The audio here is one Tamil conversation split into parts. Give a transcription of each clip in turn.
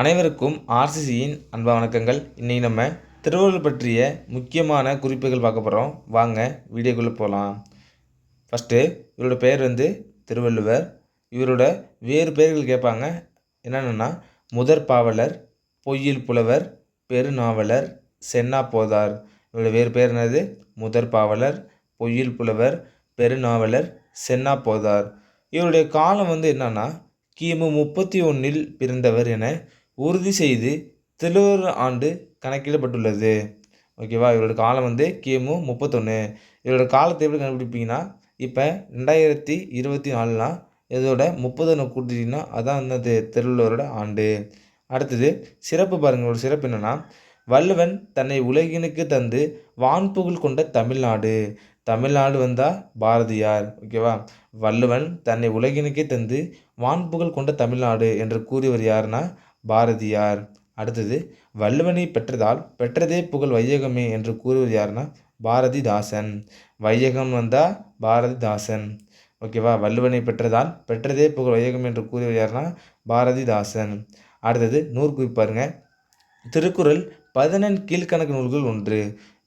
அனைவருக்கும் ஆர்சிசியின் அன்பா வணக்கங்கள். இன்றைக்கி நம்ம திருவள்ளுவர் பற்றிய முக்கியமான குறிப்புகள் பார்க்க போகிறோம் வாங்க வீடியோக்குள்ளே போகலாம் ஃபஸ்ட்டு இவரோட பெயர் வந்து திருவள்ளுவர். இவரோட வேறு பெயர்கள் கேட்பாங்க. என்னென்னா முதற் பாவலர் பொய்யில் புலவர் பெருநாவலர் சென்னா போதார். இவரோட வேறு பெயர் என்னது? முதற் பாவலர் பொய்யில் புலவர் பெருநாவலர் சென்னா போதார். இவருடைய காலம் வந்து என்னென்னா கிமு முப்பத்தி ஒன்றில் பிறந்தவர் என உறுதி செய்து திருவள்ளுவர் ஆண்டு கணக்கிடப்பட்டுள்ளது. ஓகேவா இவரோட காலம் வந்து கிமு முப்பத்தொன்று இவரோட காலத்தை எப்படி கண்டுபிடிப்பீங்கன்னா இப்போ ரெண்டாயிரத்தி இருபத்தி நாலுனா இதோட முப்பது கூட்டிட்டிங்கன்னா அதான் அந்த திருவள்ளுவரோட ஆண்டு. அடுத்தது சிறப்பு பாருங்கள் ஒரு சிறப்பு என்னென்னா வள்ளுவன் தன்னை உலகினுக்கு தந்து வான்புகழ் கொண்ட தமிழ்நாடு. தமிழ்நாடு வந்தால் பாரதியார். ஓகேவா வள்ளுவன் தன்னை உலகினுக்கே தந்து வான்புகழ் கொண்ட தமிழ்நாடு என்று கூறியவர் யாருன்னா பாரதியார். அடுத்தது வள்ளுவனை பெற்றதால் பெற்றதே புகழ் வையகமே என்று கூறுவது யாருன்னா பாரதிதாசன். வையகம் வந்தால் பாரதிதாசன். ஓகேவா வள்ளுவனை பெற்றதால் பெற்றதே புகழ் வையகம் என்று கூறுவது யாருன்னா பாரதிதாசன். அடுத்தது நூறு குறிப்பாருங்க திருக்குறள் பதினெண் கீழ்கணக்கு நூல்கள் ஒன்று.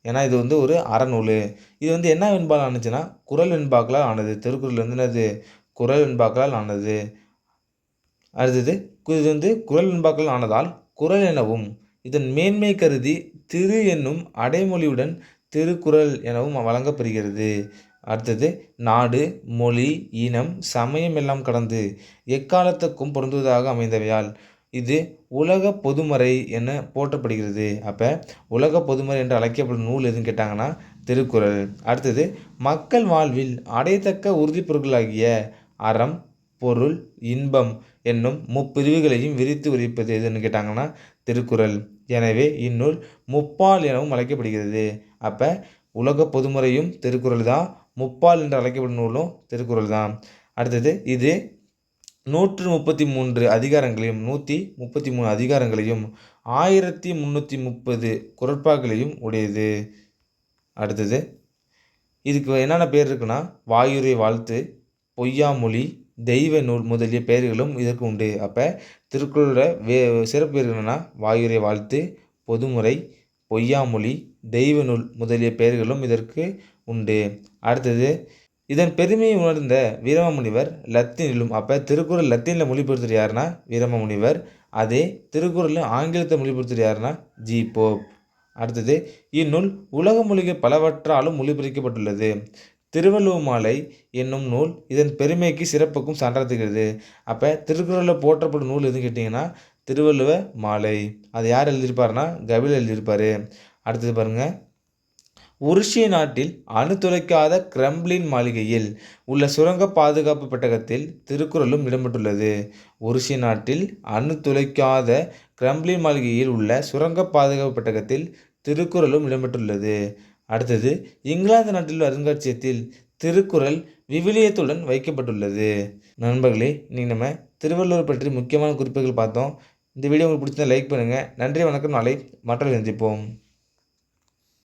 ஏன்னா இது வந்து ஒரு அறநூல். இது வந்து என்ன வெண்பால் ஆணுச்சுன்னா குரல் வெண்பாக்களால் ஆனது. திருக்குறள் வந்து என்னது? குரல் வெண்பாக்களால் ஆனது. அடுத்தது இது வந்து குரல் என்பாக்கள் ஆனதால் குரல் எனவும் இதன் மேன்மை கருதி திரு என்னும் அடைமொழியுடன் திருக்குறள் எனவும் வழங்கப்படுகிறது. அடுத்தது நாடு மொழி இனம் சமயம் எல்லாம் கடந்து எக்காலத்துக்கும் பொருந்துவதாக அமைந்தவையால் இது உலக பொதுமறை என போற்றப்படுகிறது. அப்போ உலக பொதுமறை என்று அழைக்கப்படும் நூல் எதுன்னு கேட்டாங்கன்னா திருக்குறள். அடுத்தது மக்கள் வாழ்வில் அடையத்தக்க உறுதிப்பொருட்களாகிய அறம் பொருள் இன்பம் என்னும் முப்பிரிவுகளையும் விரித்து உரைப்பது எதுன்னு கேட்டாங்கன்னா திருக்குறள். எனவே இந்நூல் முப்பால் எனவும் அழைக்கப்படுகிறது. அப்போ உலக பொதுமுறையும் திருக்குறள் தான். முப்பால் என்று அழைக்கப்படும் நூலும் திருக்குறள் தான். அடுத்தது இது நூற்று முப்பத்தி மூன்று அதிகாரங்களையும் நூற்றி முப்பத்தி மூணு அதிகாரங்களையும் ஆயிரத்தி முந்நூற்றி முப்பது குரட்பாக்களையும் உடையது. அடுத்தது இதுக்கு என்னென்ன பேர் இருக்குன்னா வாயுரை வாழ்த்து பொய்யாமொழி தெய்வ நூல் முதலிய பெயர்களும் இதற்கு உண்டு. அப்போ திருக்குறளோட வே சிறப்பு பேர் என்னென்னா வாயுரை வாழ்த்து பொதுமுறை பொய்யாமொழி தெய்வ நூல் முதலிய பெயர்களும் இதற்கு உண்டு. அடுத்தது இதன் பெருமையை உணர்ந்த வீரமாமுனிவர் லத்தீனிலும் அப்போ திருக்குறள் லத்தீனில் மொழிபெயர்த்தது யாருன்னா வீரமாமுனிவர். அதே திருக்குறளில் ஆங்கிலத்தை மொழிபெயர்த்தது யாருன்னா ஜி. போப். அடுத்தது இந்நூல் உலக மொழிகள் பலவற்றாலும் மொழிபெயர்க்கப்பட்டுள்ளது. திருவள்ளுவர் மாலை என்னும் நூல் இதன் பெருமைக்கு சிறப்புக்கும் சான்றாத்துகிறது அப்போ திருக்குறளில் போற்றப்படும் நூல் எதுன்னு கேட்டிங்கன்னா திருவள்ளுவ மாலை. அது யார் எழுதியிருப்பாருன்னா கபில் எழுதியிருப்பார். அடுத்தது பாருங்கள் உருஷிய நாட்டில் அணுத்துளைக்காத கிரம்ளின் மாளிகையில் உள்ள சுரங்க பாதுகாப்பு பெட்டகத்தில் திருக்குறளும் இடம்பெற்றுள்ளது. உருஷிய நாட்டில் அணுத்துளைக்காத கிரம்ளின் மாளிகையில் உள்ள சுரங்க பாதுகாப்பு பெட்டகத்தில் திருக்குறளும் இடம்பெற்றுள்ளது. அடுத்தது இங்கிலாந்து நாட்டில் அருங்காட்சியகத்தில் திருக்குறள் விவிலியத்துடன் வைக்கப்பட்டுள்ளது. நண்பர்களே இன்றைக்கி நம்ம திருவள்ளுவர் பற்றி முக்கியமான குறிப்புகள் பார்த்தோம். இந்த வீடியோ உங்களுக்கு பிடிச்சிருந்தா லைக் பண்ணுங்கள் நன்றி வணக்கம். நாளை மற்றொரு சந்திப்போம்.